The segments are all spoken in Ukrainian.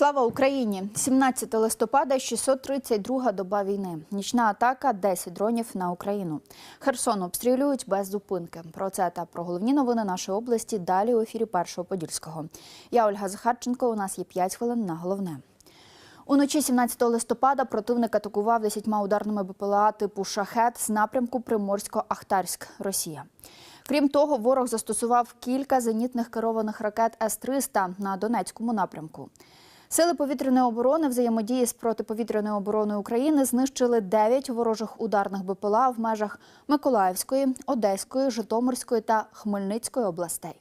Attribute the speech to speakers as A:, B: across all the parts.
A: Слава Україні! 17 листопада, 632 доба війни. Нічна атака, 10 дронів на Україну. Херсон обстрілюють без зупинки. Про це та про головні новини нашої області далі у ефірі Першого Подільського. Я Ольга Захарченко. У нас є 5 хвилин на головне. Уночі 17 листопада противник атакував 10 ударними БПЛА типу «Шахет» з напрямку Приморсько-Ахтарськ, Росія. Крім того, ворог застосував кілька зенітних керованих ракет С-300 на Донецькому напрямку. Сили повітряної оборони взаємодії з протиповітряною обороною України знищили 9 ворожих ударних БПЛА в межах Миколаївської, Одеської, Житомирської та Хмельницької областей.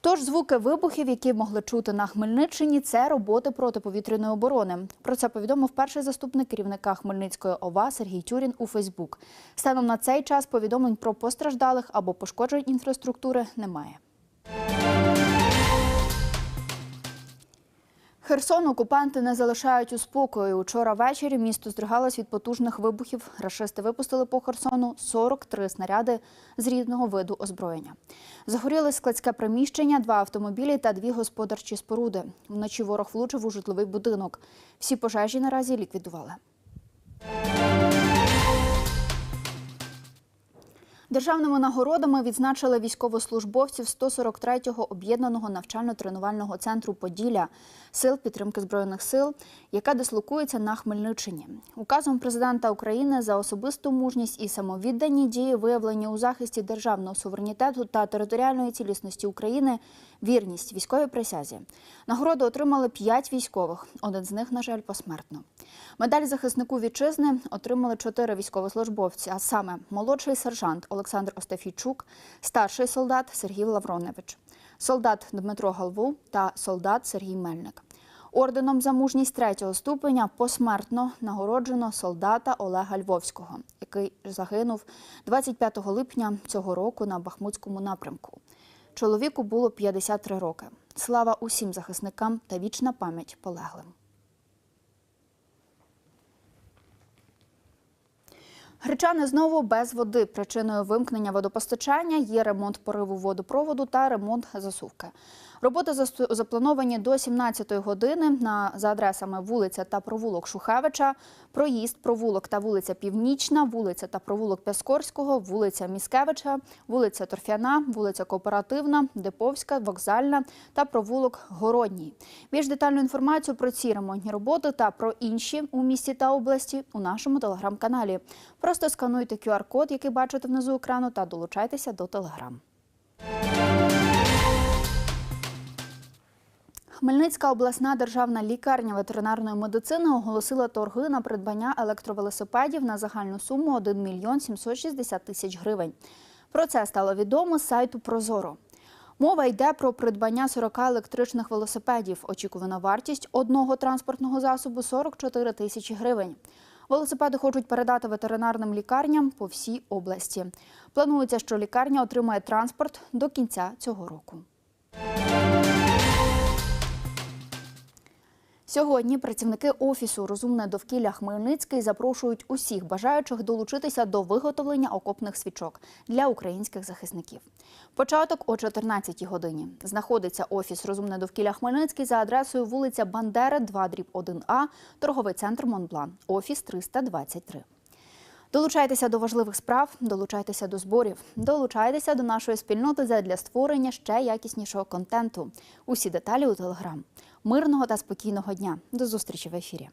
A: Тож звуки вибухів, які могли чути на Хмельниччині, це роботи протиповітряної оборони. Про це повідомив перший заступник керівника Хмельницької ОВА Сергій Тюрін у Фейсбук. Станом на цей час повідомлень про постраждалих або пошкоджень інфраструктури немає. Херсон окупанти не залишають у спокою. Учора ввечері місто здригалось від потужних вибухів. Рашисти випустили по Херсону 43 снаряди з рідного виду озброєння. Загоріли складське приміщення, два автомобілі та дві господарчі споруди. Вночі ворог влучив у житловий будинок. Всі пожежі наразі ліквідували. Державними нагородами відзначили військовослужбовців 143-го об'єднаного навчально-тренувального центру Поділля сил підтримки збройних сил, яка дислокується на Хмельниччині. Указом президента України за особисту мужність і самовіддані дії, виявлені у захисті державного суверенітету та територіальної цілісності України, вірність військовій присязі. Нагороду отримали п'ять військових. Один з них, на жаль, посмертно. Медаль захиснику вітчизни отримали чотири військовослужбовці, а саме молодший сержант Олександр Остафійчук, старший солдат Сергій Лавроневич, солдат Дмитро Галву та солдат Сергій Мельник. Орденом за мужність третього ступеня посмертно нагороджено солдата Олега Львовського, який загинув 25 липня цього року на Бахмутському напрямку. Чоловіку було 53 роки. Слава усім захисникам та вічна пам'ять полеглим. Гречани знову без води. Причиною вимкнення водопостачання є ремонт пориву водопроводу та ремонт засувки. Роботи заплановані до 17-ї години на за адресами вулиця та провулок Шухевича, проїзд, провулок та вулиця Північна, вулиця та провулок Пяскорського, вулиця Міскевича, вулиця Торфяна, вулиця Кооперативна, Деповська, Вокзальна та провулок Городній. Більш детальну інформацію про ці ремонтні роботи та про інші у місті та області у нашому телеграм-каналі. Просто скануйте QR-код, який бачите внизу екрану, та долучайтеся до телеграм. Хмельницька обласна державна лікарня ветеринарної медицини оголосила торги на придбання електровелосипедів на загальну суму 1 мільйон 760 тисяч гривень. Про це стало відомо з сайту Прозоро. Мова йде про придбання 40 електричних велосипедів. Очікувана вартість одного транспортного засобу 44 тисячі гривень. Велосипеди хочуть передати ветеринарним лікарням по всій області. Планується, що лікарня отримає транспорт до кінця цього року. Сьогодні працівники офісу Розумне довкілля Хмельницький запрошують усіх бажаючих долучитися до виготовлення окопних свічок для українських захисників. Початок о 14 годині. Знаходиться офіс Розумне довкілля Хмельницький за адресою вулиця Бандери, 2 дріб 1А, торговий центр Монблан, офіс 323. Долучайтеся до важливих справ, долучайтеся до зборів, долучайтеся до нашої спільноти задля створення ще якіснішого контенту. Усі деталі у телеграм. Мирного та спокійного дня. До зустрічі в ефірі.